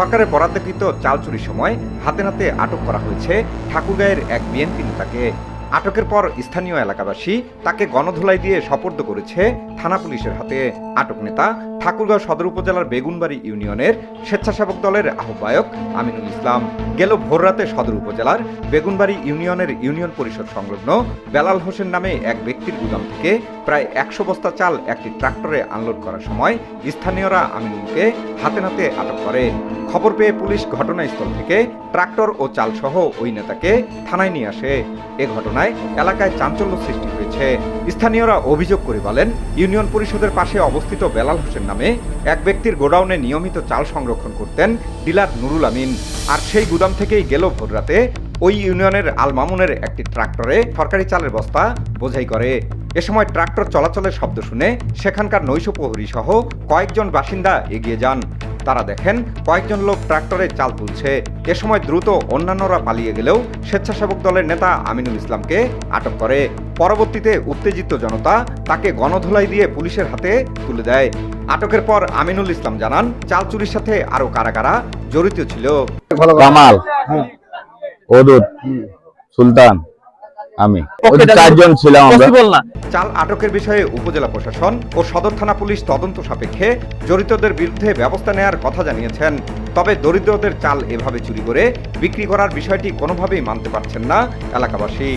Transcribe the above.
সরকারের বরাদ্দকৃত চাল চুরির সময় হাতে নাতে আটক করা হয়েছে ঠাকুরগাঁয়ের এক বিএনপি নেতাকে। আটকের পর স্থানীয় এলাকাবাসী তাকে গণধোলাই দিয়ে সোপর্দ করেছে থানা পুলিশের হাতে। আটক নেতা ঠাকুরগাঁও সদর উপজেলার বেগুনবাড়ি ইউনিয়নের স্বেচ্ছাসেবক দলের আহ্বায়ক আমিনুল ইসলাম। গেল ভোররাতে সদর উপজেলার বেগুনবাড়ি ইউনিয়নের ইউনিয়ন পরিষদ সংলগ্ন বেলাল হোসেন নামে এক ব্যক্তির গুদাম থেকে প্রায় একশো বস্তা চাল একটি ট্রাক্টরে আনলোড করার সময় স্থানীয়রা আমিনুলকে হাতে নাতে আটক করে। খবর পেয়ে পুলিশ ঘটনাস্থল থেকে ট্রাক্টর ও চালসহ ওই নেতাকে থানায় নিয়ে আসে। এ ঘটনায় এলাকায় চাঞ্চল্য সৃষ্টি হয়েছে। স্থানীয়রা অভিযোগ করে বলেন, ইউনিয়ন পরিষদের পাশে অবস্থিত বেলাল হোসেন নামে এক ব্যক্তির গোডাউনে নিয়মিত চাল সংরক্ষণ করতেন ডিলার নুরুল আমিন। আর সেই গুদাম থেকেই গেল ভোররাতে ওই ইউনিয়নের আল মামুনের একটি ট্রাক্টরে সরকারি চালের বস্তা বোঝাই করে। এ সময় ট্রাক্টর চলাচলের শব্দ শুনে সেখানকার নৈশ প্রহরী সহ কয়েকজন বাসিন্দা এগিয়ে যান। তারা দেখেন কয়েকজন লোক ট্রাক্টরে চাল তুলছে। এ সময় দ্রুত অন্যান্যরা পালিয়ে গেলেও স্বেচ্ছাসেবক দলের নেতা আমিনুল ইসলামকে আটক করে। পরবর্তীতে উত্তেজিত জনতা তাকে গণধোলাই দিয়ে পুলিশের হাতে তুলে দেয়। আটকের পর আমিনুল ইসলাম জানান চাল চুরির সাথে আরও কারা কারা জড়িত ছিল। কামাল ওদুদ সুলতান আমি। চারজন ছিলাম আমরা। না। চাল আটকের বিষয়ে উপজেলা প্রশাসন ও সদর থানা পুলিশ তদন্ত সাপেক্ষে জড়িতদের বিরুদ্ধে ব্যবস্থা নেয়ার কথা জানিয়েছেন। তবে দরিদ্রদের চাল এভাবে চুরি করে বিক্রি করার বিষয়টি কোনোভাবেই মানতে পারছেন না এলাকাবাসী।